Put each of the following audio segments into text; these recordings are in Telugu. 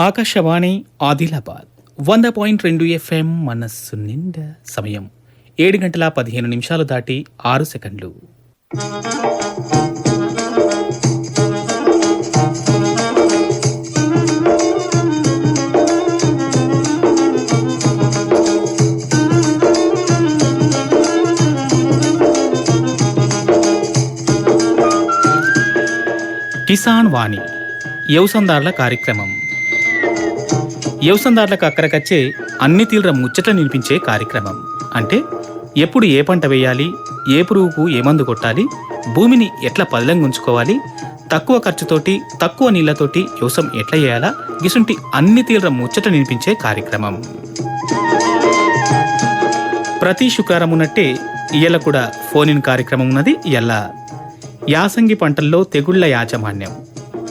ఆకాశవాణి ఆదిలాబాద్ వంద పాయింట్ రెండు ఎఫ్ఎం మనస్సు నిండా సమయం. ఏడు గంటల పదిహేను నిమిషాలు దాటి ఆరు సెకండ్లు. కిసాన్ వాణి యవసందారుల కార్యక్రమం. యవసందార్లకు అక్కడికచ్చే అన్ని తీవ్ర ముచ్చట నిలిపించే కార్యక్రమం. అంటే ఎప్పుడు ఏ పంట వేయాలి ఏ పురుగుకు ఏ మందు కొట్టాలి భూమిని ఎట్లా పదిలంగా ఉంచుకోవాలి తక్కువ ఖర్చుతోటి తక్కువ నీళ్ళతోటి వ్యవసాయం ఎట్లా చేయాలా గిసుంటి అన్ని తీవ్ర ముచ్చట నినిపించే కార్యక్రమం. ప్రతి శుక్రవారం ఉన్నట్టే ఇయ్యల కూడా ఫోన్ ఇన్ కార్యక్రమం ఉన్నది ఇయ్యల. యాసంగి పంటల్లో తెగుళ్ళ యాజమాన్యం.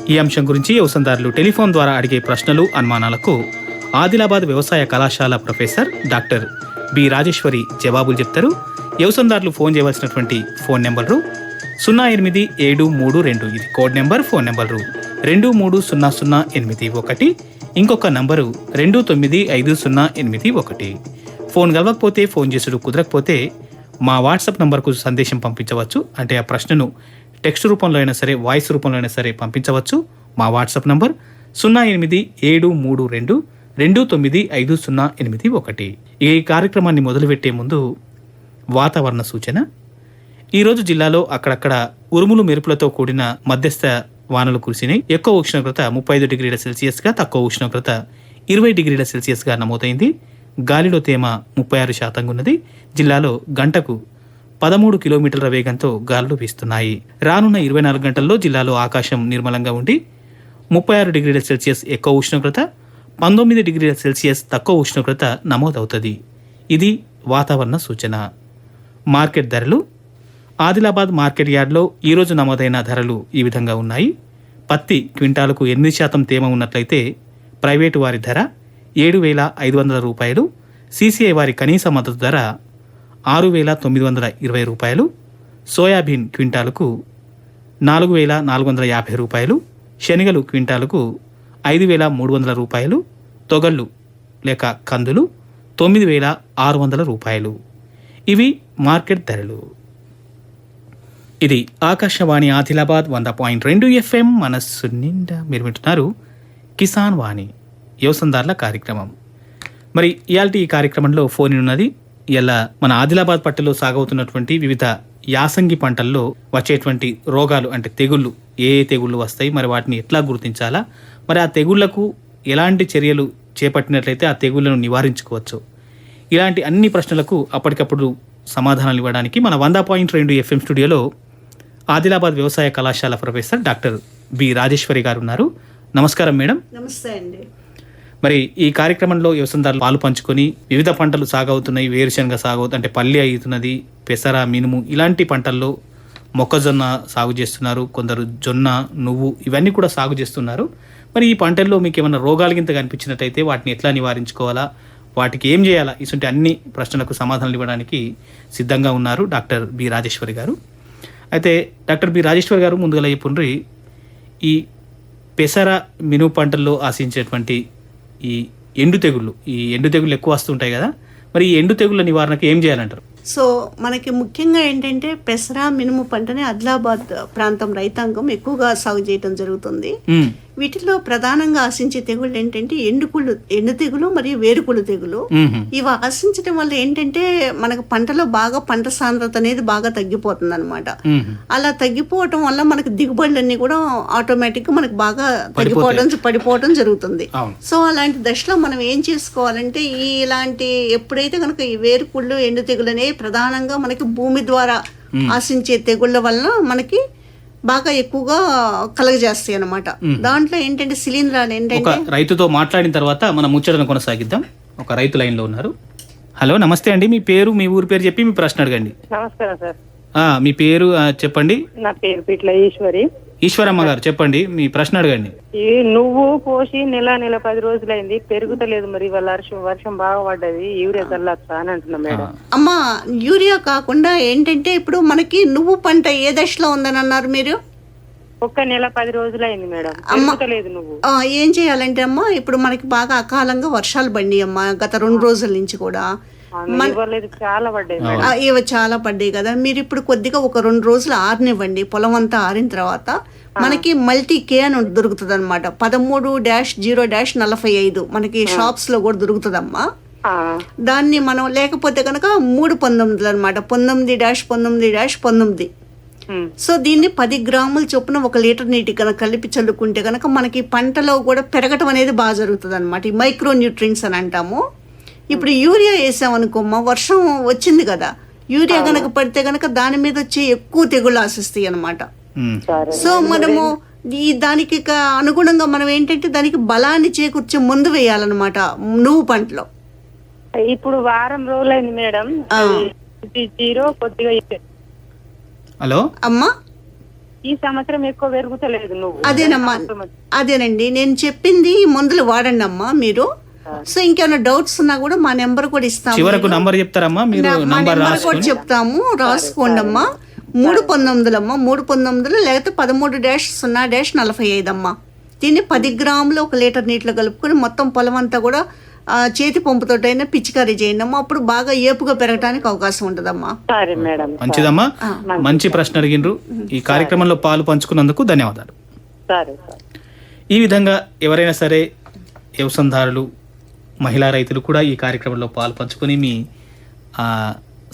ఈ అంశం గురించి వ్యవసాయదారులు టెలిఫోన్ ద్వారా అడిగే ప్రశ్నలు అనుమానాలకు ఆదిలాబాద్ వ్యవసాయ కళాశాల ప్రొఫెసర్ డాక్టర్ బి రాజేశ్వరి జవాబులు చెప్తారు. వ్యవసాయదారులు ఫోన్ చేయవలసినటువంటి ఫోన్ నెంబరు సున్నా ఎనిమిది ఏడు మూడు రెండు. ఇది కోడ్ నెంబర్ ఫోన్ నెంబరు రెండు మూడు సున్నా సున్నా ఎనిమిది ఒకటి. ఇంకొక నంబరు రెండు తొమ్మిది ఐదు సున్నా ఎనిమిది ఒకటి. ఫోన్ కలవకపోతే ఫోన్ చేసుడు కుదరకపోతే మా వాట్సాప్ నంబర్కు సందేశం పంపించవచ్చు. అంటే ఆ ప్రశ్నను టెక్స్ట్ రూపంలో అయినా సరే వాయిస్ రూపంలో అయినా సరే పంపించవచ్చు. మా వాట్సాప్ నంబర్ సున్నా ఎనిమిది ఏడు మూడు రెండు. రెండు తొమ్మిది ఐదు సున్నా ఎనిమిది ఒకటి. ఈ కార్యక్రమాన్ని మొదలుపెట్టే ముందు వాతావరణ సూచన. ఈరోజు జిల్లాలో అక్కడక్కడ ఉరుములు మెరుపులతో కూడిన మధ్యస్థ వానలు కురిసినాయి. ఎక్కువ ఉష్ణోగ్రత ముప్పై ఐదు డిగ్రీల సెల్సియస్గా తక్కువ ఉష్ణోగ్రత ఇరవై డిగ్రీల సెల్సియస్గా నమోదైంది. గాలిలో తేమ ముప్పై ఆరు శాతంగా ఉన్నది. జిల్లాలో గంటకు పదమూడు కిలోమీటర్ల వేగంతో గాలులు వీస్తున్నాయి. రానున్న ఇరవై నాలుగు గంటల్లో జిల్లాలో ఆకాశం నిర్మలంగా ఉండి ముప్పై ఆరు డిగ్రీల సెల్సియస్ ఎక్కువ ఉష్ణోగ్రత పంతొమ్మిది డిగ్రీల సెల్సియస్ తక్కువ ఉష్ణోగ్రత నమోదవుతుంది. ఇది వాతావరణ సూచన. మార్కెట్ ధరలు. ఆదిలాబాద్ మార్కెట్ యార్డ్లో ఈరోజు నమోదైన ధరలు ఈ విధంగా ఉన్నాయి. పత్తి క్వింటాలకు ఎనిమిది శాతం తేమ ఉన్నట్లయితే ప్రైవేటు వారి ధర ఏడు వేల ఐదు వందల రూపాయలు సీసీఐ వారి కనీస మద్దతు ధర ఆరు వేల తొమ్మిది వందల ఇరవై రూపాయలు సోయాబీన్ క్వింటాలకు నాలుగు వేల నాలుగు వందల యాభై రూపాయలు శనగలు క్వింటాలకు ఐదు వేల మూడు వందల రూపాయలు తొగళ్ళు లేక కందులు తొమ్మిది వేల ఆరు వందల రూపాయలు. ఇవి మార్కెట్ ధరలు. ఇది ఆకాశవాణి ఆదిలాబాద్ వంద పాయింట్ రెండు ఎఫ్ఎం మనస్సు నిండా మీరు వింటున్నారు కిసాన్ వాణి యోసందార్ల కార్యక్రమం. మరి ఇయాల్టి ఈ కార్యక్రమంలో ఫోన్ ఉన్నది. ఇలా మన ఆదిలాబాద్ పట్టలో సాగవుతున్నటువంటి వివిధ యాసంగి పంటల్లో వచ్చేటువంటి రోగాలు అంటే తెగుళ్ళు ఏ ఏ తెగుళ్ళు వస్తాయి మరి వాటిని ఎట్లా గుర్తించాలా? మరి ఆ తెగుళ్ళకు ఎలాంటి చర్యలు చేపట్టినట్లయితే ఆ తెగుళ్ళను నివారించుకోవచ్చు? ఇలాంటి అన్ని ప్రశ్నలకు అప్పటికప్పుడు సమాధానాలు ఇవ్వడానికి మన వంద పాయింట్ రెండు ఎఫ్ఎం స్టూడియోలో ఆదిలాబాద్ వ్యవసాయ కళాశాల ప్రొఫెసర్ డాక్టర్ బి రాజేశ్వరి గారు ఉన్నారు. నమస్కారం మేడం. నమస్తే అండి. మరి ఈ కార్యక్రమంలో వ్యవసాయదారులు పాలు పంచుకొని వివిధ పంటలు సాగవుతున్నాయి వేరుశనగ సాగవుతుంది అంటే పల్లి అవుతున్నది పెసర మినుము ఇలాంటి పంటల్లో మొక్కజొన్న సాగు చేస్తున్నారు కొందరు జొన్న నువ్వు ఇవన్నీ కూడా సాగు చేస్తున్నారు. మరి ఈ పంటల్లో మీకు ఏమైనా రోగాలు గింత కనిపించినట్టయితే వాటిని ఎట్లా నివారించుకోవాలా? వాటికి ఏం చేయాలా? ఇటువంటి అన్ని ప్రశ్నలకు సమాధానాలు ఇవ్వడానికి సిద్ధంగా ఉన్నారు డాక్టర్ బి రాజేశ్వరి గారు. అయితే డాక్టర్ బి రాజేశ్వరి గారు ముందుగా చెప్పుండ్రి ఈ పెసర మినుము పంటల్లో ఆశించేటువంటి ఈ ఎండు తెగుళ్ళు ఈ ఎండు తెగుళ్ళు ఎక్కువ వస్తుంటాయి కదా మరి ఈ ఎండు తెగుళ్ళ నివారణకు ఏం చేయాలంటారు? సో మనకి ముఖ్యంగా ఏంటంటే పెసర మినుము పంటని ఆదిలాబాద్ ప్రాంతం రైతాంగం ఎక్కువగా సాగు చేయడం జరుగుతుంది. వీటిలో ప్రధానంగా ఆశించే తెగుళ్ళు ఏంటంటే ఎండుకుళ్ళు ఎండు తెగులు మరియు వేరుకుళ్ళు తెగులు. ఇవి ఆశించడం వల్ల ఏంటంటే మనకు పంటలో బాగా పంట సాంద్రత అనేది బాగా తగ్గిపోతుంది అనమాట. అలా తగ్గిపోవటం వల్ల మనకి దిగుబడులన్నీ కూడా ఆటోమేటిక్గా మనకు బాగా తగ్గిపోవడం పడిపోవడం జరుగుతుంది. సో అలాంటి దశలో మనం ఏం చేసుకోవాలంటే ఈ ఇలాంటి ఎప్పుడైతే కనుక ఈ వేరుకుళ్ళు ఎండు తెగులు అనేవి ప్రధానంగా మనకి భూమి ద్వారా ఆశించే తెగుళ్ళ వలన మనకి బాగా ఎక్కువగా కలగజేస్తాయి అన్నమాట. దాంట్లో ఏంటంటే శిలీంధ్రాలు ఒక ఏంటంటే రైతుతో మాట్లాడిన తర్వాత మనం ముచ్చటను కొనసాగిద్దాం. ఒక రైతు లైన్లో ఉన్నారు. హలో నమస్తే అండి. మీ పేరు మీ ఊరి పేరు చెప్పి మీ ప్రశ్న అడగండి. నమస్కారం సార్. ఆ, మీ పేరు చెప్పండి. నా పేరు పిట్ల ఈశ్వరి. ఈశ్వరమ్మ గారు చెప్పండి మీ ప్రశ్న అడగండి. ఈ నువ్వు పోసి నెల నెల పది రోజులైంది పెరుగుతలేదు మరి ఇవాళ వర్షం వర్షం బాగా పడ్డది యూరియా చల్లచ్చా అని అంటున్నా మేడం. అమ్మ యూరియా కాకుండా ఏంటంటే ఇప్పుడు మనకి నువ్వు పంట ఏ దశలో ఉందని అన్నారు మీరు? ఒక్క నెల పది రోజులైంది మేడం పెరుగుతలేదు నువ్వు. ఆ, ఏం చేయాలంటే అమ్మా ఇప్పుడు మనకి బాగా అకాలంగా వర్షాలు పడి అమ్మా గత రెండు రోజుల నుంచి కూడా. చాలా పడ్డాయి ఇవి చాలా పడ్డాయి కదా. మీరు ఇప్పుడు కొద్దిగా ఒక రెండు రోజులు ఆరనివ్వండి పొలం అంతా ఆరిన తర్వాత మనకి మల్టీ కే అని దొరుకుతుంది అనమాట పదమూడు డాష్ జీరో డాష్ నలభై ఐదు. మనకి షాప్స్లో కూడా దొరుకుతుందమ్మా. ఆ, దాన్ని మనం లేకపోతే కనుక మూడు పంతొమ్మిదిలు అనమాట పంతొమ్మిది డాష్ పంతొమ్మిది డాష్ పంతొమ్మిది. సో దీన్ని పది గ్రాముల చొప్పున ఒక లీటర్ నీటి కనుక కలిపి చల్లుకుంటే కనుక మనకి పంటలో కూడా పెరగటం అనేది బాగా జరుగుతుంది అనమాట ఈ మైక్రో న్యూట్రిన్స్ అని అంటాము. ఇప్పుడు యూరియా వేసామనుకోమ్మా వర్షం వచ్చింది కదా. యూరియా కనుక పడితే కనుక దాని మీద వచ్చి ఎక్కువ తెగుళ్ళు ఆశిస్తాయి అనమాట సో మనము ఈ దానికి అనుగుణంగా మనం ఏంటంటే దానికి బలాన్ని చేకూర్చే ముందు వేయాలన్నమాట నువ్వు పంటలో. ఇప్పుడు వారం రోజులైంది మేడం. జీరో కొద్దిగా హలో? అమ్మా? ఈ సంవత్సరం ఎక్కువ పెరుగుతలేదు నువ్వు. అదేనమ్మా. అదేనండి. నేను చెప్పింది మందులు వాడండి అమ్మా మీరు. సో ఇంకేమైనా డౌట్స్ ఉన్నా కూడా మా నెంబర్ కూడా ఇస్తాము చివరకు నంబర్ చెప్తారమ్మా? మీరు నంబర్ కూడా చెప్తాము రాసుకోండి అమ్మా మూడు పంతొమ్మిదిలు అమ్మా మూడు పంతొమ్మిదిలు లేకపోతే పదమూడు డాష్ సున్నా డాష్ నలభై ఐదు అమ్మా. దీన్ని పది గ్రాములు ఒక లీటర్ నీటిలో కలుపుకొని మొత్తం పొలం అంతా కూడా చేతి పంపుతోటైనా పిచికారీ చేయండి అమ్మా అప్పుడు బాగా ఏపుగా పెరగడానికి అవకాశం ఉంటుందమ్మా. సరే మేడం. మంచిదమ్మా? మంచి ప్రశ్న అడిగిండ్రు. ఈ కార్యక్రమంలో పాలు పంచుకున్నందుకు ధన్యవాదాలు. సరే సరే. ఈ విధంగా ఎవరైనా సరే వ్యవసాయదారులు మహిళా రైతులు కూడా ఈ కార్యక్రమంలో పాలు పంచుకొని మీ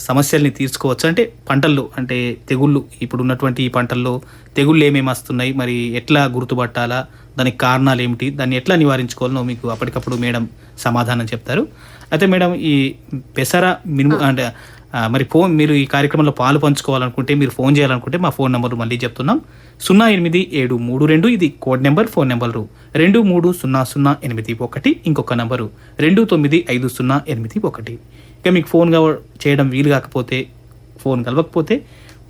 సమస్యల్ని తీర్చుకోవచ్చు. అంటే పంటల్లో అంటే తెగుళ్ళు ఇప్పుడు ఉన్నటువంటి ఈ పంటల్లో తెగుళ్ళు ఏమేమి వస్తున్నాయి మరి ఎట్లా గుర్తుపట్టాలా దానికి కారణాలు ఏమిటి దాన్ని ఎట్లా నివారించుకోవాలనో మీకు అప్పటికప్పుడు మేడం సమాధానం చెప్తారు. అయితే మేడం ఈ పెసర మినుము అంటే మరి ఫోన్ మీరు ఈ కార్యక్రమంలో పాలు పంచుకోవాలనుకుంటే మీరు ఫోన్ చేయాలనుకుంటే మా ఫోన్ నెంబర్ మళ్ళీ చెప్తున్నాం. సున్నా ఎనిమిది ఏడు మూడు రెండు ఇది కోడ్ నెంబర్ ఫోన్ నెంబరు. రెండు మూడు సున్నా సున్నా ఎనిమిది ఒకటి ఇంకొక నెంబరు. రెండు తొమ్మిది ఐదు సున్నా ఎనిమిది ఒకటి. ఇక మీకు ఫోన్ చేయడం వీలు కాకపోతే ఫోన్ కలవకపోతే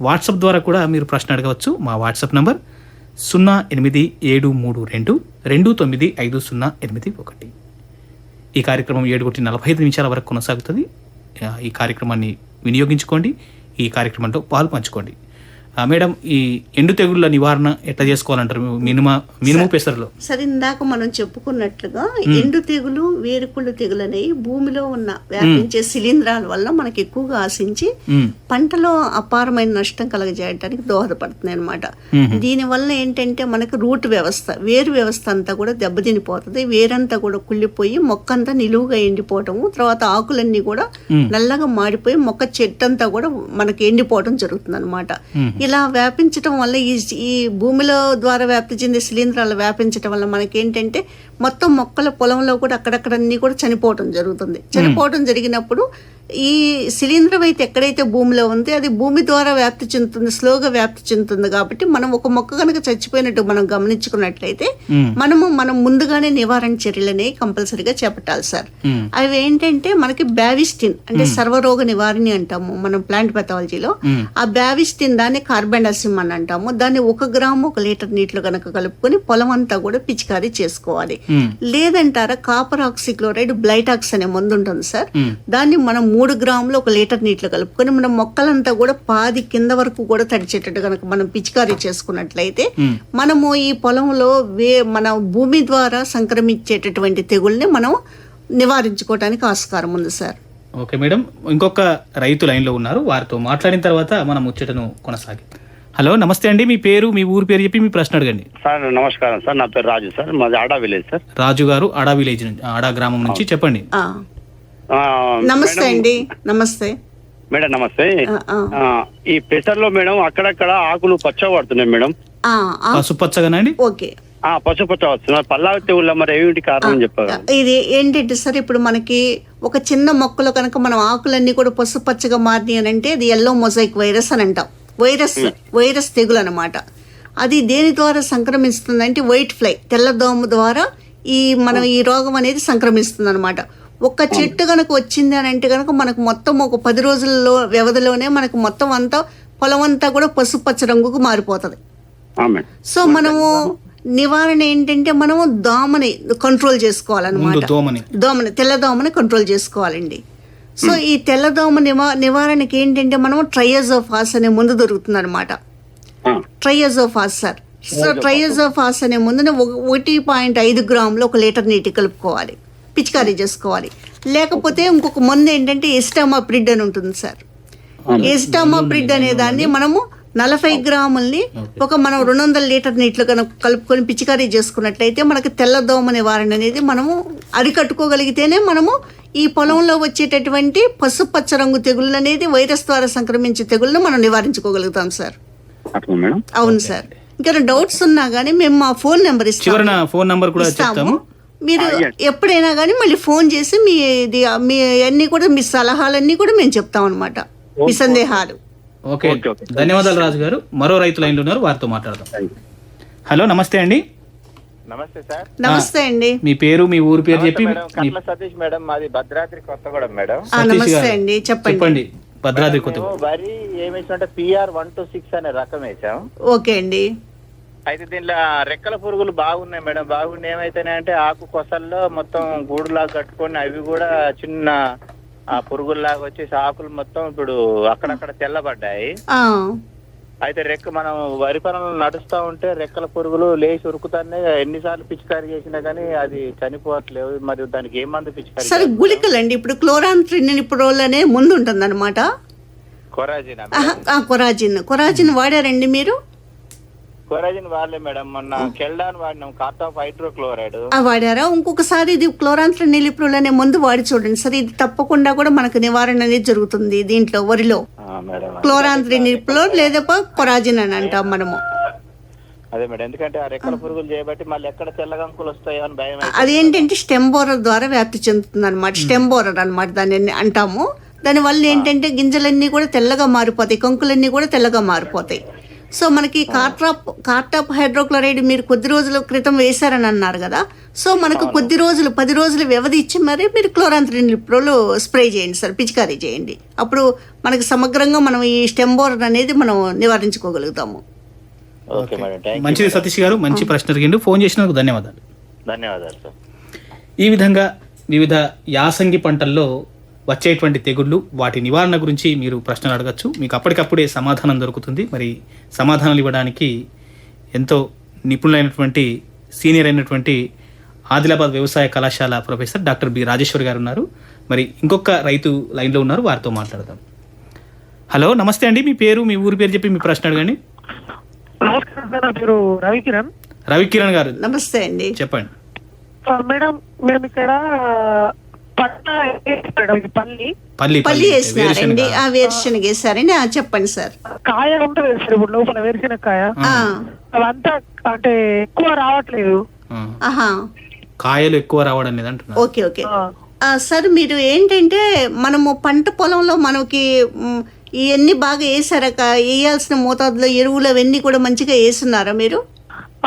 వాట్సాప్ ద్వారా కూడా మీరు ప్రశ్న అడగవచ్చు. మా వాట్సాప్ నెంబర్ సున్నా ఎనిమిది ఏడు మూడు రెండు రెండు తొమ్మిది ఐదు సున్నా ఎనిమిది ఒకటి. ఈ కార్యక్రమం ఏడు కోటి నలభై ఐదు నిమిషాల వరకు కొనసాగుతుంది. ఈ కార్యక్రమాన్ని వినియోగించుకోండి. ఈ కార్యక్రమంలో పాలు పంచుకోండి. మేడం ఈ ఎండు తెగుళ్ళ నివారణ ఎట్లా చేసుకోవాలంటారు? మినిమా మినిమం పెసరలో. సరే ఇందాక మనం చెప్పుకున్నట్లుగా ఎండు తెగులు వేరుకుళ్ళు తెగులు అనేవి భూమిలో ఉన్న వ్యాపించే శిలీంధ్రాల వల్ల మనకి ఎక్కువగా ఆశించి పంటలో అపారమైన నష్టం కలగజేయడానికి దోహదపడుతుంది అనమాట. దీనివల్ల ఏంటంటే మనకు రూట్ వ్యవస్థ వేరు వ్యవస్థ అంతా కూడా దెబ్బతినిపోతుంది. వేరంతా కూడా కుళ్ళిపోయి మొక్క అంతా నిలువుగా ఎండిపోవటము తర్వాత ఆకులన్నీ కూడా నల్లగా మాడిపోయి మొక్క చెట్టు అంతా కూడా మనకి ఎండిపోవడం జరుగుతుంది అనమాట ఇలా వ్యాపించటం వల్ల ఈ ఈ భూమిలో ద్వారా వ్యాప్తి చెందే శిలీంధ్రాలు వ్యాపించటం వల్ల మనకేంటంటే మొత్తం మొక్కల పొలంలో కూడా అక్కడక్కడ అన్ని కూడా చనిపోవటం జరుగుతుంది చనిపోవటం జరిగినప్పుడు ఈ శిలీంధ్రం అయితే ఎక్కడైతే భూమిలో ఉంది అది భూమి ద్వారా వ్యాప్తి చెందుతుంది స్లోగా వ్యాప్తి చెందుతుంది కాబట్టి మనం ఒక మొక్క కనుక చచ్చిపోయినట్టు మనం గమనించుకున్నట్లయితే. మనము మనం ముందుగానే నివారణ చర్యలనే కంపల్సరీగా చేపట్టాలి సార్. అవి ఏంటంటే మనకి బ్యావిస్టిన్ అంటే సర్వరోగ నివారణి అంటాము మనం ప్లాంట్ పెథాలజీలో. ఆ బ్యావిస్టిన్ దాన్ని కార్బెండాసిమ్ అని అంటాము దాన్ని ఒక గ్రాము ఒక లీటర్ నీటిలో కనుక కలుపుకొని పొలం అంతా కూడా పిచికారీ చేసుకోవాలి. లేదంటారా కాపర్ ఆక్సిక్లోరైడ్ బ్లైటాక్స్ అనే మందు ఉంటుంది సార్. మ్మ్. దాన్ని మనం మూడు గ్రాములు ఒక లీటర్ నీటిలో కలుపుకొని మనం మొక్కలంతా కూడా పాది కింద వరకు కూడా తడిచేటట్టు కనుక మనం పిచికారీ చేసుకున్నట్లయితే మ్మ్. మనము ఈ పొలంలో వే మన భూమి ద్వారా సంక్రమించేటటువంటి తెగుల్ని మనం నివారించుకోవడానికి ఆస్కారం ఉంది సార్. Okay madam. ఇంకొక రైతు లైన్లో ఉన్నారు. వారితో మాట్లాడిన తర్వాత మనం ముచ్చటను కొనసాగి హలో నమస్తే అండి. మీ పేరు మీ ఊరు పేరు చెప్పి మీ ప్రశ్న అడగండి. సార్ నమస్కారం సార్. నా పేరు రాజు సార్. మాది ఆడా విలేజ్ సార్. రాజు గారు ఆడా విలేజ్ నుంచి ఆడా గ్రామం నుంచి చెప్పండి. ఆ, ఆ, నమస్తే మేడం- అండి. నమస్తే. మేడం నమస్తే. ఆ, ఆ. ఆ, ఈ పెసర్లో మేడం అక్కడక్కడ ఆకులు పచ్చ పడుతున్నాయి మేడం. ఆ, ఆ, పసుపచ్చగానా అండి? ఓకే. ఆ పచ్చ పచ్చ వస్తున్నాయి. పల్లావి తెగుళ్ళ మరి ఏమిటి కారణం చెప్పారు? ఇది ఏంటంటే సార్ ఇప్పుడు మనకి ఒక చిన్న మొక్కలో కనుక మనం ఆకులన్నీ కూడా పసుపచ్చగా మారినాయి అని అంటే అది ఎల్లో మొజైక్ వైరస్ అని అంటాం. వైరస్ వైరస్ తెగులు అనమాట అది దేని ద్వారా సంక్రమిస్తుందంటే వైట్ ఫ్లై తెల్లదోమ ద్వారా ఈ మనం ఈ రోగం అనేది సంక్రమిస్తుంది అనమాట ఒక్క చెట్టు కనుక వచ్చింది అని అంటే కనుక మనకు మొత్తం ఒక పది రోజుల్లో వ్యవధిలోనే మనకు మొత్తం అంతా పొలం అంతా కూడా పసుపచ్చ రంగుకు మారిపోతుంది. సో మనము నివారణ ఏంటంటే మనము దోమని కంట్రోల్ చేసుకోవాలన్నమాట. దోమని. దోమని తెల్లదోమని కంట్రోల్ చేసుకోవాలండి. సో ఈ తెల్లదోమ నివా నివారణకి ఏంటంటే మనం ట్రయోజోఫాస్ అనే మందు దొరుకుతుంది అనమాట ట్రయోజోఫాస్ సార్. So triazophos. అనే ముందున ఒక- ఒకటి పాయింట్ ఐదు గ్రాములు ఒక లీటర్ నీటి కలుపుకోవాలి. పిచికారీ చేసుకోవాలి. లేకపోతే ఇంకొక మందు ఏంటంటే ఎస్టామాప్రిడ్ అని ఉంటుంది సార్. ఎస్టామాప్రిడ్ అనే దాన్ని మనము నలభై గ్రాముల్ని ఒక మనం రెండు వందల లీటర్ నీటిలో కనుక కలుపుకొని పిచికారీ చేసుకున్నట్లయితే మనకి తెల్లదోమ నివారణ అనేది మనము అరికట్టుకోగలిగితేనే మనము ఈ పొలంలో వచ్చేటటువంటి పసుపచ్చ రంగు తెగుళ్ళు అనేది వైరస్ ద్వారా సంక్రమించే తెగుళ్ళను మనం నివారించుకోగలుగుతాం సార్. అవును సార్. ఇంకా డౌట్స్ ఉన్నా కానీ మేము మా ఫోన్ నెంబర్ ఇస్తాము. ఫోన్ నంబర్ కూడా ఇస్తాము. మీరు ఎప్పుడైనా కానీ మళ్ళీ ఫోన్ చేసి మీ ఇది మీ అన్ని కూడా మీ సలహాలన్నీ కూడా మేము చెప్తాం అనమాట మీ సందేహాలు. ఓకే. Okay, okay. ధన్యవాదాలు రాజు గారు మరో రైతు లైన్లో ఉన్నారు వారితో మాట్లాడదాం. హలో నమస్తే అండి. నమస్తే సార్. నమస్తే అండి. మీ పేరు మీ ఊరు పేరు చెప్పి మేడం. కట్ల సతీష్ మేడం మాది భద్రాద్రి కొత్తగూడెం మేడం. నమస్తే గారు. అండి. చెప్పండి. చెప్పండి. భద్రాద్రి కొత్త మేము వరి ఏం వేసామంటే పిఆర్ వన్ టూ సిక్స్ అనే రకం వేసాం. ఓకే అండి. అయితే దీనిలో రెక్కల పురుగులు బాగున్నాయి మేడం. బాగున్నాయి ఏమైతేనే అంటే ఆకు కొసల్లో మొత్తం గూడులాగా కట్టుకొని అవి కూడా చిన్న ఆ పురుగుల్లాగా వచ్చేసి ఆకులు మొత్తం ఇప్పుడు అక్కడక్కడ తెల్లబడ్డాయి. అయితే రెక్క మనం వరి పొలంలో నడుస్తా ఉంటే రెక్కల పురుగులు లేచి ఉరుకుతానే ఎన్నిసార్లు పిచికారీ చేసినా కానీ అది చనిపోవట్లేదు. మరి దానికి ఏం మందు పిచికారీ సరే గుళికలండి. ఇప్పుడు క్లోరాన్ ట్రినిప్రోల్ అనే ముందు ఉంటుంది అనమాట కొరాజిన్ కొరాజిన్. కొరాజిన్ వాడారండి మీరు? వాడలే మేడం. మొన్న కెల్డాన్ వాడినాం కార్టాఫ్ హైడ్రోక్లోరైడ్ ఆ వాడారా? ఇంకొకసారి ఇది క్లోరాన్ ట్రినిలిప్రోల్ అనే మందు వాడి చూడండి. సరే ఇది తప్పకుండా కూడా మనకు నివారణ అనేది జరుగుతుంది దీంట్లో వరిలో. మేడం క్లోరాన్ ట్రినిప్రోల్ లేదా కొరాజిన్ అని అంటాం మనము. అదే మేడం ఎందుకంటే రెక్కల పురుగులు చేయబట్టి మళ్ళీ ఎక్కడ తెల్లగంకులు వస్తాయో అని భయం అదేంటంటే స్టెమ్ బోరర్ ద్వారా వ్యాప్తి చెందుతుంది అనమాట స్టెమ్ బోరర్ అనమాట దాన్ని అంటాము. దానివల్ల ఏంటంటే గింజలన్నీ కూడా తెల్లగా మారిపోతాయి కంకులన్నీ కూడా తెల్లగా మారిపోతాయి. సో మనకి కార్టాప్ కార్టాప్ హైడ్రోక్లోరైడ్ మీరు కొద్ది రోజుల క్రితం వేశారని అన్నారు కదా. సో మనకు కొద్ది రోజులు పది రోజులు వ్యవధి ఇచ్చి మరి మీరు క్లోరాంత్రినిప్రోలు స్ప్రే చేయండి సార్ పిచికారీ చేయండి. అప్పుడు మనకి సమగ్రంగా మనం ఈ స్టెమ్ బోరర్ అనేది మనం నివారించుకోగలుగుతాము. ఓకే మేడం థ్యాంక్ మంచిది సతీష్ గారు మంచి ప్రశ్న అడిగిండు. ఫోన్ చేసినందుకు ధన్యవాదాలు. ధన్యవాదాలు సార్. ఈ విధంగా వివిధ యాసంగి పంటల్లో వచ్చేటువంటి తెగుళ్ళు వాటి నివారణ గురించి మీరు ప్రశ్నలు అడగచ్చు. మీకు అప్పటికప్పుడే సమాధానం దొరుకుతుంది. మరి సమాధానాలు ఇవ్వడానికి ఎంతో నిపుణులైనటువంటి సీనియర్ అయినటువంటి ఆదిలాబాద్ వ్యవసాయ కళాశాల ప్రొఫెసర్ డాక్టర్ బి రాజేశ్వర్ గారు ఉన్నారు. మరి ఇంకొక రైతు లైన్లో ఉన్నారు. వారితో మాట్లాడదాం. హలో నమస్తే అండి. మీ పేరు మీ ఊరి పేరు చెప్పి మీ ప్రశ్న అడగండి. నమస్కారం సార్. నా పేరు రవికిరణ్. రవికిరణ్ గారు. నమస్తే అండి. చెప్పండి. ఆ, మేడం మేము ఇక్కడ పల్లి. పల్లి. వేసినారండి. ఆ వేరుశనగ వేసారండి. ఆ, చెప్పండి సార్. కాయ ఉంటుంది కదా సార్ ఇప్పుడు లోపల వేరుశెనగ కాయ ఆ, అవంతా అంటే ఎక్కువ రావట్లేదు. ఆహా. కాయలు ఎక్కువ రావడం లేదు ఓకే ఓకే. సార్ మీరు ఏంటంటే మనము పంట పొలంలో మనకి ఇవన్నీ బాగా వేసారా కా- వేయాల్సిన మోతాదులో ఎరువులు అవన్నీ కూడా మంచిగా వేస్తున్నారా మీరు?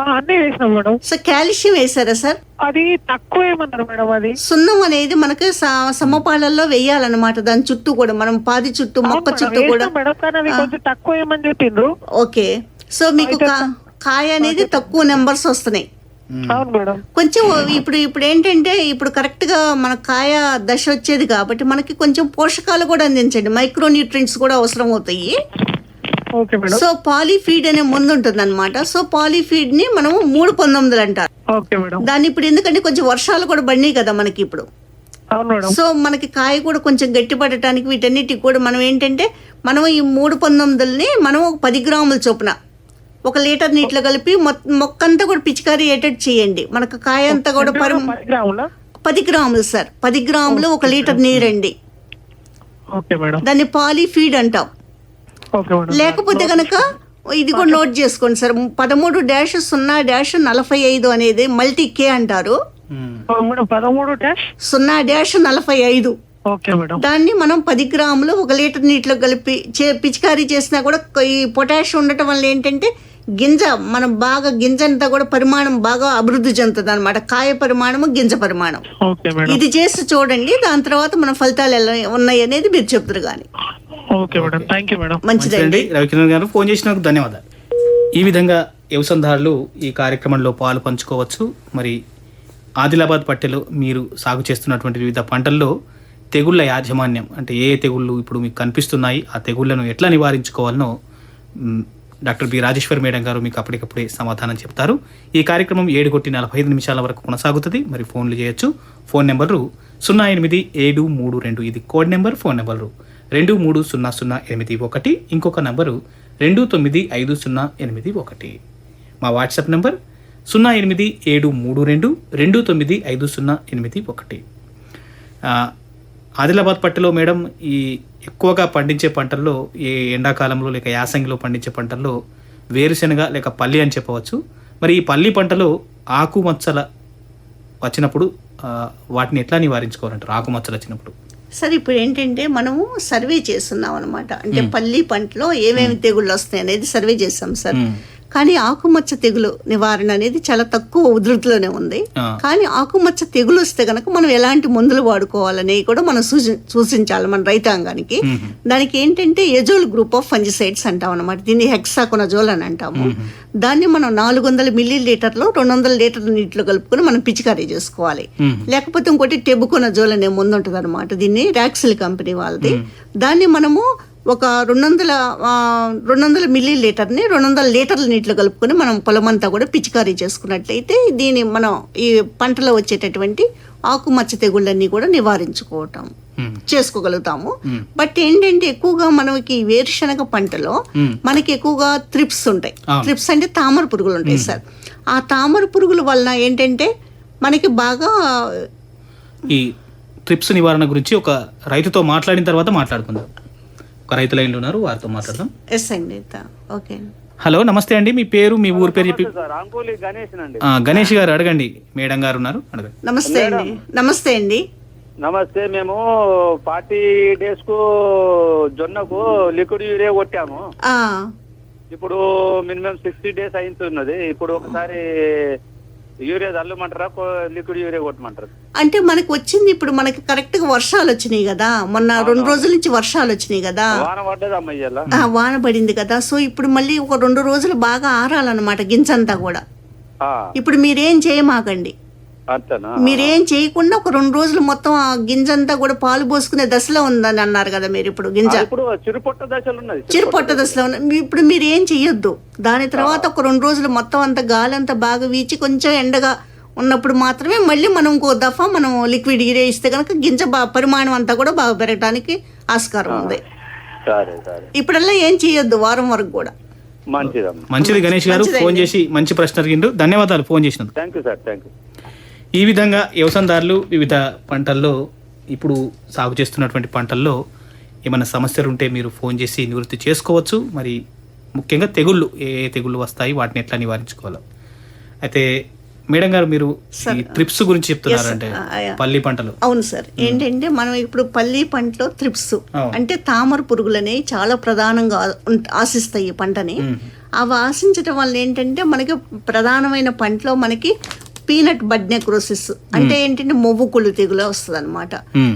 అన్నీ వేసినాం మేడం. సో కాల్షియం వేసారా సార్? అది తక్కువ ఏమన్నారు మేడం అది. సున్నం అనేది మనకి స- సమపాలల్లో వేయాలన్నమాట. దాని చుట్టూ కూడా మనం పాది చుట్టూ మొక్క అవును చుట్టూ మేడం, కూడా. వేసినాం మేడం కానీ అది కొంచెం తక్కువ ఏమని చెప్పిండ్రు. ఓకే. సో మీకు కా- కాయ అనేది తక్కువ నెంబర్స్ వస్తున్నాయి. అవును మేడం. కొంచెం ఇప్పుడు ఇప్పుడు ఏంటంటే ఇప్పుడు కరెక్ట్గా మన కాయ దశ వచ్చేది కాబట్టి మనకి కొంచెం పోషకాలు కూడా అందించండి. మైక్రో న్యూట్రియంట్స్ కూడా అవసరం అవుతాయి. సో పాలీఫీడ్ అనే ముందు ఉంటుంది అనమాట సో పాలీఫీడ్ని మనం మూడు పంతొమ్మిది అంటారు. దాన్ని ఇప్పుడు ఎందుకంటే కొంచెం వర్షాలు కూడా పడినాయి కదా మనకి ఇప్పుడు. సో మనకి కాయ కూడా కొంచెం గట్టిపడటానికి వీటన్నిటికి కూడా మనం ఏంటంటే మనం ఈ మూడు పంతొమ్మిదిని మనం ఒక పది గ్రాముల చొప్పున ఒక లీటర్ నీటిలో కలిపి మొత్తం మొక్కంతా కూడా పిచికారీ అయ్యేటట్టు చేయండి. మనకు కాయ అంతా కూడా పరి పది గ్రాముల? సార్. పది గ్రాములు ఒక లీటర్ నీరండి. దాన్ని పాలీఫీడ్ అంటాం. లేకపోతే కనుక ఇది కూడా నోట్ చేసుకోండి సార్. పదమూడు డాష్ సున్నా డాష్ నలభై ఐదు అనేది మల్టీ కే అంటారు. పదమూడు డాష్? సున్నా డాష్ నలభై ఐదు. దాన్ని మనం పది గ్రాములు ఒక లీటర్ నీటిలో కలిపి పిచికారీ చేసినా కూడా ఈ పొటాష్ ఉండటం వల్ల ఏంటంటే గింజ మనం బాగా గింజ అంతా కూడా పరిమాణం బాగా అభివృద్ధి చెందుతుంది అనమాట కాయ పరిమాణము గింజ పరిమాణం. Okay madam. ఇది చేసి చూడండి దాని తర్వాత మన ఫలితాలు ఎలా ఉన్నాయి అనేది మీరు చెప్తారు కానీ. Okay madam. Thank you madam. మంచిదండి. రవికిరణ్ గారు ఫోన్ చేసినందుకు ధన్యవాదాలు. ఈ విధంగా వ్యవసాయదారులు ఈ కార్యక్రమంలో పాలు పంచుకోవచ్చు. మరి ఆదిలాబాద్ పట్టెలో మీరు సాగు చేస్తున్నటువంటి వివిధ పంటల్లో తెగుళ్ళ యాజమాన్యం అంటే ఏ తెగుళ్ళు ఇప్పుడు మీకు కనిపిస్తున్నాయి ఆ తెగుళ్ళను ఎట్లా నివారించుకోవాలనో doctor B Rajeshwar madam garu మీకు అప్పటికప్పుడే సమాధానం చెప్తారు. ఈ కార్యక్రమం ఏడు కొట్టి నలభై ఐదు నిమిషాల వరకు కొనసాగుతుంది. మరి ఫోన్లు చేయొచ్చు. ఫోన్ నెంబరు సున్నా ఎనిమిది ఏడు మూడు రెండు. ఇది కోడ్ నెంబర్ ఫోన్ నెంబరు రెండు మూడు సున్నా సున్నా ఎనిమిది ఒకటి. ఇంకొక నంబరు రెండు తొమ్మిది ఐదు సున్నా ఎనిమిది ఒకటి. మా వాట్సాప్ నెంబర్ సున్నా ఎనిమిది ఏడు మూడు రెండు. రెండు తొమ్మిది ఐదు సున్నా ఎనిమిది ఒకటి. ఆదిలాబాద్ పట్టులో మేడం ఈ ఎక్కువగా పండించే పంటల్లో ఈ ఎండాకాలంలో లేక యాసంగిలో పండించే పంటల్లో వేరుశెనగ లేక పల్లి అని చెప్పవచ్చు. మరి ఈ పల్లి పంటలో ఆకుమచ్చల వచ్చినప్పుడు వాటిని ఎట్లా నివారించుకోవాలంటారు? ఆకుమచ్చలు వచ్చినప్పుడు. సరే ఇప్పుడు ఏంటంటే మనము సర్వే చేస్తున్నాం అనమాట అంటే పల్లి పంటలో ఏమేమి తెగుళ్ళు వస్తాయి అనేది సర్వే చేస్తాం సార్. కానీ ఆకుమచ్చ తెగులు నివారణ అనేది చాలా తక్కువ ఉధృతిలోనే ఉంది. కానీ ఆకుమచ్చ తెగులు వస్తే కనుక మనం ఎలాంటి మందులు వాడుకోవాలనేవి కూడా మనం సూచి సూచించాలి మన రైతాంగానికి. దానికి ఏంటంటే ఎజోల్ గ్రూప్ ఆఫ్ ఫంజిసైడ్స్ అంటాం అనమాట దీన్ని హెక్సాకొనజోల్ అని అంటాము. దాన్ని మనం నాలుగు వందల మిల్లీ లీటర్లో రెండు వందల లీటర్ల నీటిలో కలుపుకొని మనం పిచికారీ చేసుకోవాలి. లేకపోతే ఇంకోటి టెబుకొనజోల్ అనే ముందు ఉంటుంది అనమాట దీన్ని రాక్సిల్ కంపెనీ వాళ్ళది. దాన్ని మనము ఒక రెండు వందల రెండు వందల మిల్లీ లీటర్ని రెండు వందల లీటర్ల నీటిలో కలుపుకొని మనం పొలమంతా కూడా పిచికారీ చేసుకున్నట్లయితే దీని మనం ఈ పంటలో వచ్చేటటువంటి ఆకుమచ్చ తెగుళ్ళన్నీ కూడా నివారించుకోవటం. చేసుకోగలుగుతాము. బట్ ఏంటంటే ఎక్కువగా మనకి వేరుశనగ పంటలో. మనకి ఎక్కువగా త్రిప్స్ ఉంటాయి. త్రిప్స్ అంటే తామర పురుగులు ఉంటాయి సార్ ఆ తామర పురుగుల వలన ఏంటంటే మనకి బాగా ఈ ట్రిప్స్ నివారణ గురించి ఒక రైతుతో మాట్లాడిన తర్వాత మాట్లాడుకుందాం ఒక రైతు లైన్లో ఉన్నారు వారితో మాట్లాడదాం. ఎస్ అండి ఓకే. హలో నమస్తే అండి మీ పేరు మీ ఊరి పేరు చెప్పి గణేష్ అండి. ఆ, గణేష్ గారు అడగండి మేడం గారు ఉన్నారు అడగండి. నమస్తే అండి నమస్తే అండి. నమస్తే మేము ఫార్టీ డేస్కు జొన్నకు లిక్విడ్ యూరియా కొట్టాము. ఆ, ఇప్పుడు మినిమం సిక్స్టీ డేస్ అయితున్నది ఇప్పుడు ఒకసారి యూరియా చల్లమంటారా లిక్విడ్ యూరియా కొట్టమంటారా. అంటే మనకి వచ్చింది ఇప్పుడు మనకి కరెక్ట్గా వర్షాలు వచ్చినాయి కదా. మొన్న రెండు రోజుల నుంచి వర్షాలు వచ్చినాయి కదా. వాన పడ్డది అమ్మయ్యాల ఆ, వాన పడింది కదా. సో ఇప్పుడు మళ్ళీ ఒక రెండు రోజులు బాగా ఆరాలన్నమాట గింజంతా కూడా. ఇప్పుడు మీరేం చేయమాకండి. మీరేం చేయకుండా ఒక రెండు రోజులు మొత్తం ఆ గింజంతా కూడా పాలు పోసుకునే దశలో ఉందని అన్నారు కదా మీరు ఇప్పుడు గింజ. ఇప్పుడు చిరుపొట్ట దశలు ఉన్నది చిరుపొట్ట దశలో. ఇప్పుడు మీరు ఏం చెయ్యొద్దు. దాని తర్వాత ఒక రెండు రోజులు మొత్తం అంత గాలి అంతా బాగా వీచి కొంచెం ఎండగా ఉన్నప్పుడు మాత్రమే మళ్ళీ మనం ఇంకో దఫా మనం లిక్విడ్ యూరియా ఇస్తే కనుక గింజ పరిమాణం అంతా కూడా బాగా పెరగడానికి ఆస్కారం ఉంది. సరే సరే. ఇప్పుడల్లా ఏం చేయొద్దు వారం వరకు కూడా. మంచిది గణేష్ గారు. ఫోన్ చేసి మంచి ప్రశ్న అడిగిండు ధన్యవాదాలు ఫోన్ చేసినందుకు. Thank you sir thank you ఈ విధంగా వ్యవసాయదారులు వివిధ పంటల్లో ఇప్పుడు సాగు చేస్తున్నటువంటి పంటల్లో ఏమైనా సమస్యలు ఉంటే మీరు ఫోన్ చేసి నివృత్తి చేసుకోవచ్చు. మరి ముఖ్యంగా తెగుళ్ళు ఏ ఏ తెగుళ్ళు వస్తాయి వాటిని ఎట్లా నివారించుకోవాలి? అయితే మేడం గారు మీరు ట్రిప్స్ గురించి చెప్తున్నారంటే. పల్లి పంటలు. అవును సార్. ఏంటంటే మనం ఇప్పుడు పల్లి పంటలో త్రిప్స్. అంటే తామర పురుగులు అనేవి చాలా ప్రధానంగా ఆశిస్తాయి ఈ పంటని. అవి ఆశించడం వల్ల ఏంటంటే మనకి ప్రధానమైన పంటలో మనకి పీనట్ బడ్ నెక్రోసిస్ అంటే ఏంటంటే మొవ్వు కుళ్ళు తెగులు వస్తుంది అనమాట.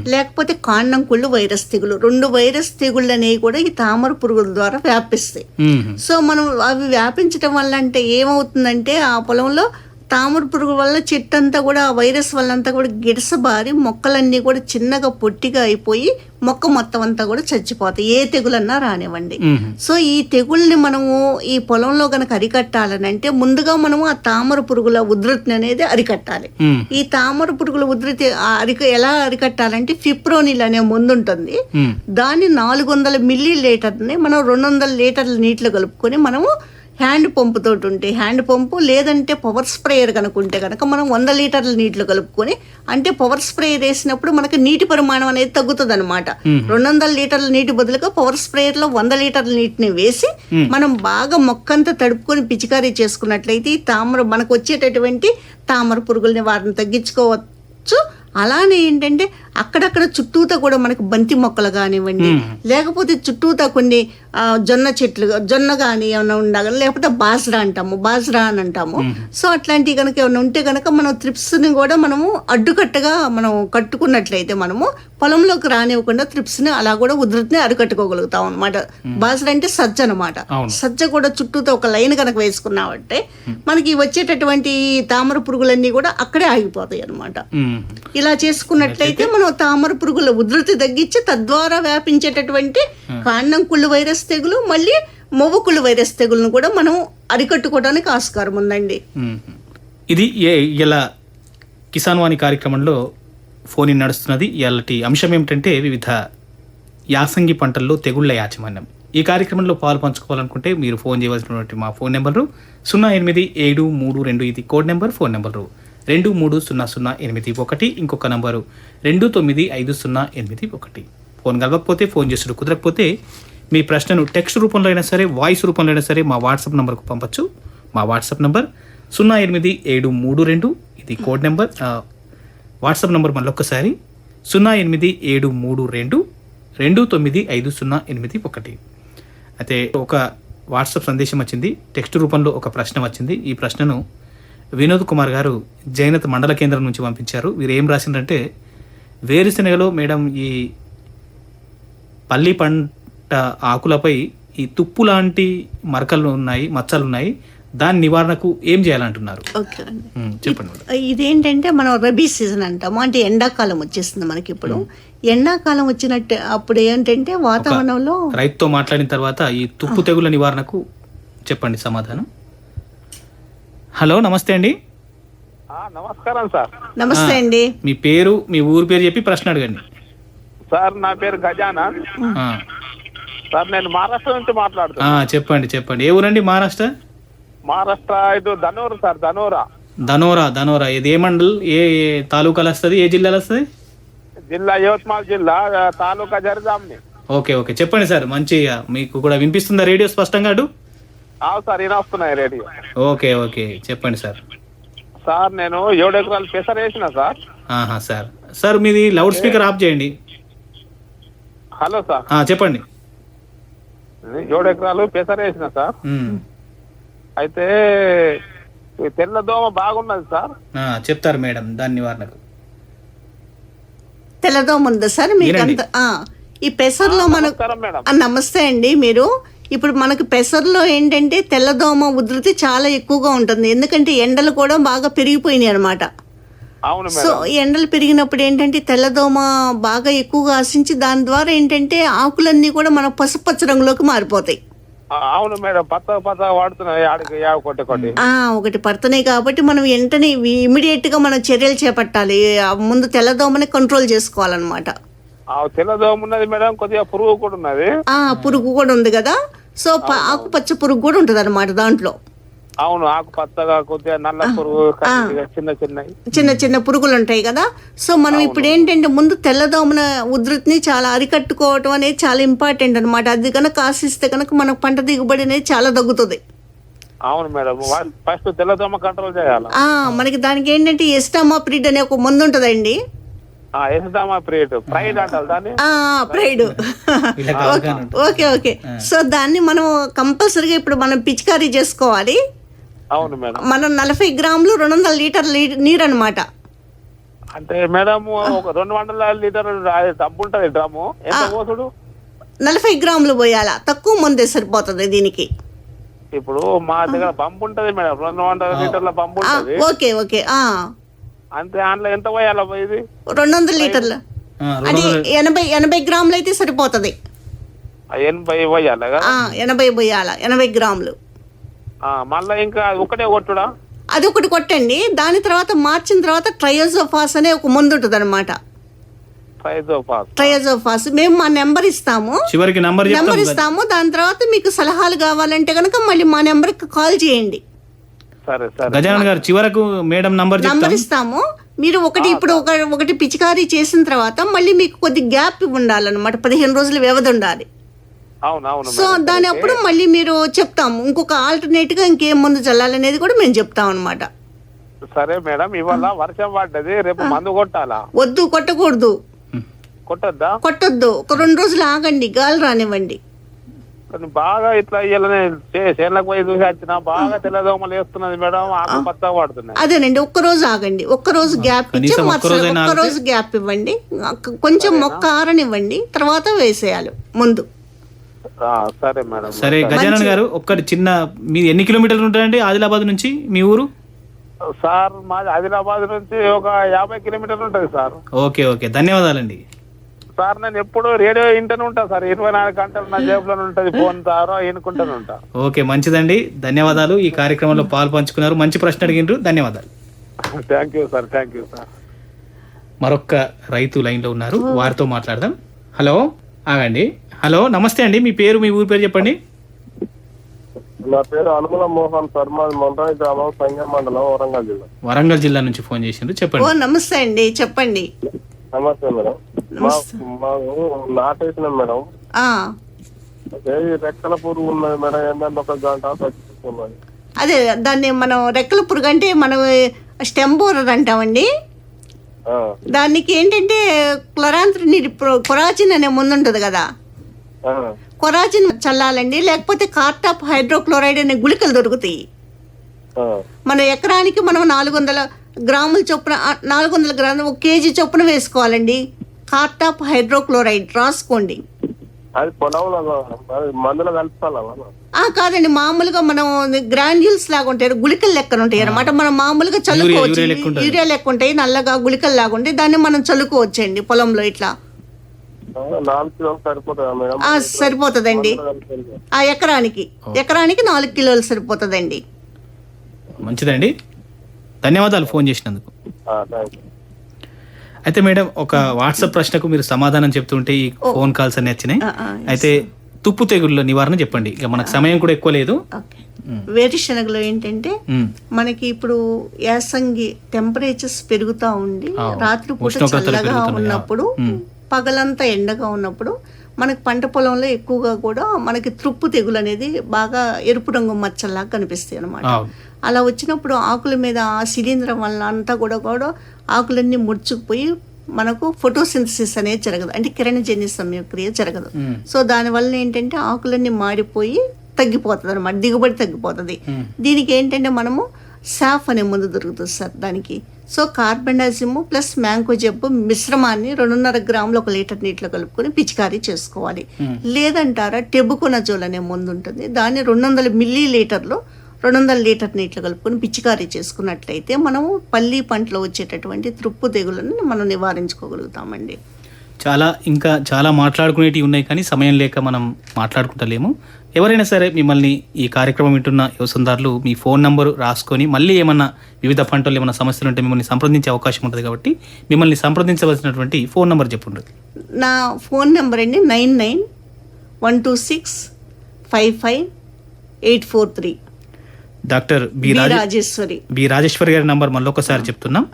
లేకపోతే కాండం కుళ్ళు వైరస్ తెగులు రెండు వైరస్ తెగుళ్ళు అనేవి కూడా ఈ తామర పురుగుల ద్వారా వ్యాపిస్తాయి. సో మనం అవి వ్యాపించడం వల్ల అంటే ఏమవుతుందంటే ఆ పొలంలో తామర పురుగు వల్ల చెట్టు అంతా కూడా ఆ వైరస్ వల్ల అంతా కూడా గిడసబారి మొక్కలన్నీ కూడా చిన్నగా పొట్టిగా అయిపోయి మొక్క మొత్తం అంతా కూడా చచ్చిపోతాయి ఏ తెగులన్నా రానివ్వండి. సో ఈ తెగుల్ని మనము ఈ పొలంలో కనుక అరికట్టాలని అంటే ముందుగా మనము ఆ తామర పురుగుల ఉధృతిని అనేది అరికట్టాలి. ఈ తామర పురుగుల ఉధృతి అరిక ఎలా అరికట్టాలంటే ఫిప్రోనిల్ అనే ముందు ఉంటుంది. దాన్ని నాలుగు వందల మిల్లీ లీటర్ని మనం రెండు వందల లీటర్ల నీటిలో కలుపుకొని మనము హ్యాండ్ పంపు తోటి ఉంటే హ్యాండ్ పంపు లేదంటే పవర్ స్ప్రేయర్ కనుక ఉంటే కనుక మనం వంద లీటర్ల నీటిలో కలుపుకొని అంటే పవర్ స్ప్రేయర్ వేసినప్పుడు మనకి నీటి పరిమాణం అనేది తగ్గుతుంది అనమాట రెండు వందల లీటర్ల నీటి బదులుగా పవర్ స్ప్రేయర్లో వంద లీటర్ల నీటిని వేసి మనం బాగా మొక్కంతా తడుపుకొని పిచికారీ చేసుకున్నట్లయితే ఈ తామర మనకు వచ్చేటటువంటి తామర పురుగుల నివారణ తగ్గించుకోవచ్చు. అలానే ఏంటంటే అక్కడక్కడ చుట్టూతా కూడా మనకి బంతి మొక్కలు కానివ్వండి లేకపోతే చుట్టూతా కొన్ని జొన్న చెట్లు జొన్న కానీ ఏమైనా ఉండగా లేకపోతే బాజ్రా అంటాము బాజ్రా అని అంటాము. సో అట్లాంటివి కనుక ఏమైనా ఉంటే కనుక మనం త్రిప్స్ని కూడా మనము అడ్డుకట్టగా మనం కట్టుకున్నట్లయితే మనము పొలంలోకి రానివ్వకుండా త్రిప్స్ని అలా కూడా ఉధృతిని అరికట్టుకోగలుగుతాం అనమాట బాజ్రా అంటే సజ్జ అనమాట. సజ్జ కూడా చుట్టూతో ఒక లైన్ కనుక వేసుకున్నామంటే మనకి వచ్చేటటువంటి తామర పురుగులన్నీ కూడా అక్కడే ఆగిపోతాయి అనమాట. ఇలా చేసుకున్నట్లయితే మనం తామర పురుగుల ఉధృతి తగ్గించి తద్వారా వ్యాపించేటటువంటి కాండం కుళ్ళు వైరస్ తెగులు మళ్ళీ మొవ్వకుళ్ళు వైరస్ తెగులను కూడా మనం అరికట్టుకోవడానికి ఆస్కారం ఉందండి. ఇది ఏ ఇలా కిసాన్ వాణి కార్యక్రమంలో ఫోన్ ఇన్ నడుస్తున్నది. ఇలాంటి అంశం ఏమిటంటే వివిధ యాసంగి పంటల్లో తెగుళ్ళ యాజమాన్యం. ఈ కార్యక్రమంలో పాలు పంచుకోవాలనుకుంటే మీరు ఫోన్ చేయవలసినటువంటి మా ఫోన్ నెంబరు సున్నా ఎనిమిది ఏడు మూడు రెండు ఇది కోడ్ నెంబర్ ఫోన్ నెంబరు. రెండు మూడు సున్నా సున్నా ఎనిమిది ఒకటి ఇంకొక నంబరు. రెండు తొమ్మిది ఐదు సున్నా ఎనిమిది ఒకటి. ఫోన్ కలవకపోతే ఫోన్ చేసుడు కుదరకపోతే మీ ప్రశ్నను టెక్స్ట్ రూపంలో అయినా సరే వాయిస్ రూపంలో అయినా సరే మా వాట్సాప్ నెంబర్కు పంపచ్చు. మా వాట్సాప్ నెంబర్ సున్నా ఎనిమిది ఏడు మూడు రెండు. ఇది కోడ్ నెంబర్. వాట్సాప్ నెంబర్ మళ్ళొక్కసారి. సున్నా ఎనిమిది ఏడు మూడు రెండు. రెండు తొమ్మిది ఐదు సున్నా ఎనిమిది ఒకటి. అయితే ఒక వాట్సాప్ సందేశం వచ్చింది. టెక్స్ట్ రూపంలో ఒక ప్రశ్న వచ్చింది. ఈ ప్రశ్నను వినోద్ కుమార్ గారు జైనత్ మండల కేంద్రం నుంచి పంపించారు. వీరు ఏం రాసిందంటే వేరుశెనగలో మేడం ఈ పల్లి పంట ఆకులపై ఈ తుప్పు లాంటి మరకలు ఉన్నాయి మచ్చలు ఉన్నాయి దాని నివారణకు ఏం చేయాలంటున్నారు? చెప్పండి ఇదేంటంటే మనం రబీ సీజన్ అంటాము. అంటే ఎండాకాలం వచ్చేస్తుంది మనకి ఇప్పుడు ఎండాకాలం వచ్చినట్టు అప్పుడు ఏంటంటే వాతావరణంలో రైతుతో మాట్లాడిన తర్వాత ఈ తుప్పు తెగుల నివారణకు చెప్పండి సమాధానం. హలో నమస్తే అండి. నమస్కారం సార్. నమస్తే అండి. మీ పేరు మీ ఊరు పేరు చెప్పి ప్రశ్న అడగండి. సార్ నా పేరు గజానా. సార్ నేను మహారాష్ట్ర నుంచి ఆ, మాట్లాడుతున్నాను చెప్పండి చెప్పండి. ఏ ఊరండి మహారాష్ట్ర? మహారాష్ట్ర ఇటు ధనూరు సార్ ధనూరా. ధనోరా ధనోరా. ఇది ఏ మండల్ ఏ ఏ తాలూకాలు వస్తుంది ఏ జిల్లాలు వస్తుంది? జిల్లా యవత్మాల్ జిల్లా తాలూకా జరిజామ్ని ఓకే ఓకే. చెప్పండి సార్ మంచిగా మీకు కూడా వినిపిస్తుందా రేడియో స్పష్టంగా అటు? సార్ ఈయన వస్తున్నాయి రేడియో ఓకే ఓకే. చెప్పండి సార్. సార్ నేను ఏడు ఎకరాలు పెసర వేసిన సార్. ఆహా సార్. సార్ మీది లౌడ్ స్పీకర్ ఆఫ్ చేయండి. Hello sir. ఆ, చెప్పండి. ఏడు ఎకరాలు పెసర వేసిన సార్. ఉమ్. అయితే ఈ తెల్ల దోమ బాగున్నది సార్. ఆ, చెప్తారు మేడం దాని నివారణకు. తెల్లదోమ ఉందా సార్? మీకు వినండి. అంత ఆ, ఈ పెసర్లో మనకు నమస్కారం మేడం. ఆ, నమస్తే అండి మీరు. ఇప్పుడు మనకు పెసర్లో ఏంటంటే తెల్లదోమ ఉధృతి చాలా ఎక్కువగా ఉంటుంది. ఎందుకంటే ఎండలు కూడా బాగా పెరిగిపోయినాయి అనమాట సో ఎండలు పెరిగినప్పుడు ఏంటంటే తెల్లదోమ బాగా ఎక్కువగా ఆశించి దాని ద్వారా ఏంటంటే ఆకులన్నీ కూడా మన పసుపచ్చ రంగులోకి మారిపోతాయి. అవును మేడం. పచ్చ పచ్చ వాడుతున్నాయి. ఒకటి పడుతున్నాయి కాబట్టి మనం వెంటనే ఇమీడియట్గా మనం చర్యలు చేపట్టాలి. ముందు తెల్లదోమని కంట్రోల్ చేసుకోవాలన్నమాట. ఆ తెల్ల దోమ ఉన్నది మేడం. కొద్దిగా పురుగు కూడా ఉన్నది. ఆ పురుగు కూడా ఉంది కదా. సో ఆకుపచ్చ పురుగు కూడా ఉంటుంది అనమాట దాంట్లో. అవును ఆకు పచ్చగా కొద్దిగా నల్ల పురుగు చిన్న చిన్నవి చిన్న చిన్న పురుగులు ఉంటాయి కదా. సో మనం ఇప్పుడు ఏంటంటే ముందు తెల్లదోమన ఉధృతిని చాలా అరికట్టుకోవటం అనేది చాలా ఇంపార్టెంట్ అనమాట అది కనుక ఆశిస్తే కనుక మనకు పంట దిగుబడి అనేది చాలా తగ్గుతుంది. అవును మేడం. ఫస్ట్ తెల్ల దోమ కంట్రోల్ చేయాలి? మనకి దానికి ఏంటంటే ఎస్టామాప్రిడ్ అనే ఒక మందు ఉంటుందండి. ప్రైడ్. ఓకే ఓకే సో దాన్ని మనం కంపల్సరీగా ఇప్పుడు మనం పిచికారీ చేసుకోవాలి. అవును మేడం. మనం నలభై గ్రాములు రెండు వందల లీటర్ నీరు అనమాట అంటే మేడం ఒక రెండు వందల లీటర్ డబ్బు ఉంటది డ్రమ్ము. ఎంత పోసుడు? నలభై గ్రాములు పోయాలా? తక్కువ మందే సరిపోతుంది దీనికి. ఇప్పుడు మా దగ్గర పంపు ఉంటది మేడం. రెండు వందల లీటర్ల పంపు ఓకే ఓకే. ఆ, అంతే అందులో ఎంత పోయాల ఇది? రెండు వందల లీటర్లు. ఆ, అది ఎనభై ఎనభై గ్రాములు అయితే సరిపోతుంది. ఆ ఎనభై పోయాలి ఎనభై పోయాల ఎనభై గ్రాములు. ఆ, మళ్ళా ఇంకా ఒకటే కొట్టుడా? అది ఒకటి కొట్టండి దాని తర్వాత మార్చిన తర్వాత ట్రయోజోఫాస్ అనే ఒక మందు ఉంటుంది అనమాట ట్రయోజోఫాస్. మేము మా నెంబర్ ఇస్తాము. చివరికి నంబర్ ఇస్తాము దాని తర్వాత మీకు సలహాలు కావాలంటే కనుక మళ్ళీ మా నెంబర్కి కాల్ చేయండి. సరే సరే. గజానన్ గారు చివరకు మేడం నంబర్ నంబర్ ఇస్తాము. మీరు ఒకటి ఇప్పుడు ఒక ఒకటి పిచికారీ చేసిన తర్వాత మళ్ళీ మీకు కొద్ది గ్యాప్ ఉండాలన్నమాట. పదిహేను రోజుల వ్యవధి ఉండాలి. సో. దాని అప్పుడు మళ్ళీ మీరు చెప్తాము. ఇంకొక ఆల్టర్నేట్గా ఇంకేం మందు చల్లాలనేది కూడా మేము చెప్తాం అనమాట సరే మేడం ఇవాళ వర్షం పడ్డది రేపు మందు కొట్టాలా? వద్దు కొట్టకూడదు. కొట్టద్దా? కొట్టొద్దు. ఒక రెండు రోజులు ఆగండి గాలి రానివ్వండి. బాగా ఇట్లా ఇయ్యాలని చేనులకు పోయి చూసి వచ్చిన బాగా తెల్లదోమలు వేస్తున్నది మేడం ఆకు పచ్చగా పడుతున్నాయి. అదేనండి ఒక్క రోజు ఆగండి ఒక్క రోజు గ్యాప్ ఇచ్చి ఒక్క రోజు గ్యాప్ ఇవ్వండి కొంచెం మొక్క ఆరనివ్వండి తర్వాత వేసేయాలి ముందు. ఆ, సరే మేడం. సరే గజానన్ గారు ఒక్కటి చిన్న మీ ఎన్ని కిలోమీటర్లు ఉంటాయండి ఆదిలాబాద్ నుంచి మీ ఊరు? సార్ మాది ఆదిలాబాద్ నుంచి ఒక యాభై కిలోమీటర్లు ఉంటుంది సార్. ఓకే ఓకే ధన్యవాదాలండి. సార్ నేను ఎప్పుడు రేడియో వింటూనే ఉంటా సార్. ఇరవై నాలుగు గంటలు నా జేబులో ఉంటది ఫోన్ సార్ వినుకుంటూనే ఉంటా. ఓకే మంచిదండి. ధన్యవాదాలు. ఈ కార్యక్రమంలో పాలు పంచుకున్నారు మంచి ప్రశ్న అడిగిండ్రు. ధన్యవాదాలు. Thank you sir thank you sir. మరొక్క రైతు లైన్లో ఉన్నారు. వారితో మాట్లాడదాం. హలో ఆగండి. హలో నమస్తే అండి. మీ పేరు మీ ఊరి పేరు చెప్పండి. నా పేరు అనుమల మోహన్ మాది మొంటాయి గ్రామం సంగం మండలం వరంగల్ జిల్లా. వరంగల్ జిల్లా నుంచి ఫోన్ చేసిండ్రు. ఓ చెప్పండి నమస్తే అండి. చెప్పండి. నమస్తే మేడం. మా మాకు నాటేసినాం మేడం. ఆ, అదే ఈ రెక్కల పురుగు ఉన్నది మేడం. ఏంటంటే ఒక గంట తగ్గిస్తున్నది అదే దాన్ని మనం రెక్కల పురుగు అంటే మనం స్టెమ్ బోరర్ అంటామండి. దానికి ఏంటంటే క్లరాంత్రిని కొరాచిన్ అనే ముందు ఉంటుంది కదా. కొరాచిన్ చల్లాలండి. లేకపోతే కార్టాప్ హైడ్రోక్లోరైడ్ అనే గుళికలు దొరుకుతాయి. మనం ఎకరానికి మనం నాలుగు వందల గ్రాముల చొప్పున నాలుగు వందల గ్రాములు ఒక కేజీ చొప్పున వేసుకోవాలండి. కార్టాప్ హైడ్రోక్లోరైడ్ రాసుకోండి. కాదండి మామూలుగా మనం గ్రాన్యూల్స్ లాగా ఉంటాయి గుళికలు లెక్కన ఉంటాయి అనమాట మనం మామూలుగా చల్లుకోవచ్చు యూరియా లెక్క ఉంటాయి. నల్లగా గుళికలు లాగా ఉంటాయి. దాన్ని మనం చల్లుకోవచ్చండి పొలంలో ఇట్లా. నాలుగు కిలోలు సరిపోతుందా మేడం? ఆ సరిపోతుందండి. ఆ ఎకరానికి. ఎకరానికి నాలుగు కిలోలు సరిపోతుందండి. మంచిదండి. ధన్యవాదాలు ఫోన్ చేసినందుకు. అయితే మేడం ఒక వాట్సాప్ ప్రశ్నకు మీరు సమాధానం చెప్తుంటే ఈ ఫోన్ కాల్స్ అన్ని వచ్చినాయి. అయితే తుప్పు తెగుళ్ళ నివారణ చెప్పండి. ఇక మనకు సమయం కూడా ఎక్కువ లేదు. ఓకే. వేరుశనగలో ఏంటంటే మనకి ఇప్పుడు యాసంగి టెంపరేచర్స్ పెరుగుతూ ఉండి రాత్రిపూట ఉష్ణోగ్రతలు చల్లగా. ఉన్నప్పుడు. పగలంతా ఎండగా ఉన్నప్పుడు మనకి పంట పొలంలో ఎక్కువగా కూడా మనకి త్రుప్పు తెగులు అనేది బాగా ఎరుపు రంగు మచ్చల్లాగా కనిపిస్తాయి అన్నమాట. అవును. అలా వచ్చినప్పుడు ఆకుల మీద ఆ శిలీంధ్రం వల్ల అంతా కూడా కూడా ఆకులన్నీ ముడుచుకుపోయి మనకు ఫోటోసింథసిస్ అనేది జరగదు. అంటే కిరణజన్య సంయోక్రియ జరగదు. సో దానివల్ల ఏంటంటే ఆకులన్నీ మాడిపోయి తగ్గిపోతుంది అనమాట దిగుబడి తగ్గిపోతుంది. దీనికి ఏంటంటే మనము సాఫ్ అనే మందు దొరుకుతుంది సార్ దానికి. సో కార్బెండాజిమ్ ప్లస్ మ్యాంగో జబ్బు మిశ్రమాన్ని రెండున్నర గ్రాములు ఒక లీటర్ నీటిలో కలుపుకొని పిచికారీ చేసుకోవాలి. లేదంటారా టెబుకొనజోల్ అనే మందు ఉంటుంది. దాన్ని రెండు వందల మిల్లీ లీటర్లు రెండు వందల లీటర్ నీటిలో కలుపుకొని పిచికారీ చేసుకున్నట్లయితే మనము పల్లి పంటలో వచ్చేటటువంటి త్రుప్పు తెగులను మనం నివారించుకోగలుగుతామండి. చాలా ఇంకా చాలా మాట్లాడుకునేటివి ఉన్నాయి కానీ సమయం లేక మనం మాట్లాడుకుంటలేము. ఎవరైనా సరే మిమ్మల్ని ఈ కార్యక్రమం వింటున్న యువసందారులు మీ ఫోన్ నంబరు రాసుకొని మళ్ళీ ఏమన్నా వివిధ పంటలు ఏమైనా సమస్యలు ఉంటే మిమ్మల్ని సంప్రదించే అవకాశం ఉంటుంది కాబట్టి మిమ్మల్ని సంప్రదించవలసినటువంటి ఫోన్ నంబర్ చెప్పండి నా ఫోన్ నెంబర్ అండి nine nine one two six five five eight four three. Doctor B B Raja Rajeshwari. B Rajeshwari గారి నంబర్ మళ్ళీ ఒకసారి చెప్తున్నాం.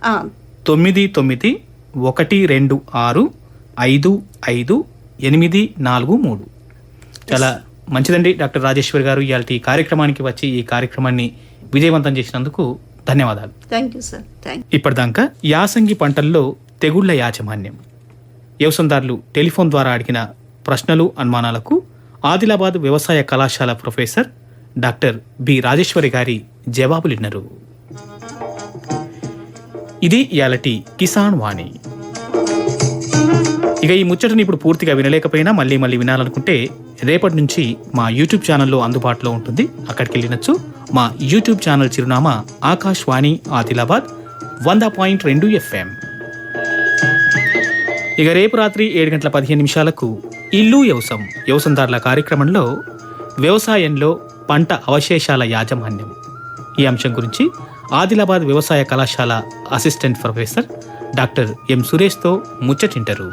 తొమ్మిది తొమ్మిది ఒకటి రెండు ఆరు ఐదు ఐదు ఎనిమిది నాలుగు మూడు. చాలా మంచిదండి డాక్టర్ రాజేశ్వరి గారు ఇవాళ ఈ కార్యక్రమానికి వచ్చి ఈ కార్యక్రమాన్ని విజయవంతం చేసినందుకు ధన్యవాదాలు. థ్యాంక్ యూ సార్ థ్యాంక్ ఇప్పటిదాకా యాసంగి పంటల్లో తెగుళ్ళ యాజమాన్యం. వ్యవసాయదారులు టెలిఫోన్ ద్వారా అడిగిన ప్రశ్నలు అనుమానాలకు ఆదిలాబాద్ వ్యవసాయ కళాశాల ప్రొఫెసర్ డాక్టర్ బి రాజేశ్వరి గారి జవాబులిన్నారు. ఇది ఇయాలటి కిసాన్ వాణి. ఇక ఈ ముచ్చటని ఇప్పుడు పూర్తిగా వినలేకపోయినా మళ్ళీ మళ్ళీ వినాలనుకుంటే రేపటి నుంచి మా యూట్యూబ్ ఛానల్లో అందుబాటులో ఉంటుంది. అక్కడికి వెళ్ళినచ్చు. మా యూట్యూబ్ ఛానల్ చిరునామా ఆకాశవాణి ఆదిలాబాద్ వంద పాయింట్ రెండు ఎఫ్ఎం. ఇక రేపు రాత్రి ఏడు గంటల పదిహేను నిమిషాలకు ఇల్లు వ్యవసం వ్యవసందారుల కార్యక్రమంలో వ్యవసాయంలో పంట అవశేషాల యాజమాన్యం. ఈ అంశం గురించి ఆదిలాబాద్ వ్యవసాయ కళాశాల అసిస్టెంట్ ప్రొఫెసర్ డాక్టర్ ఎం సురేష్తో ముచ్చటింటారు.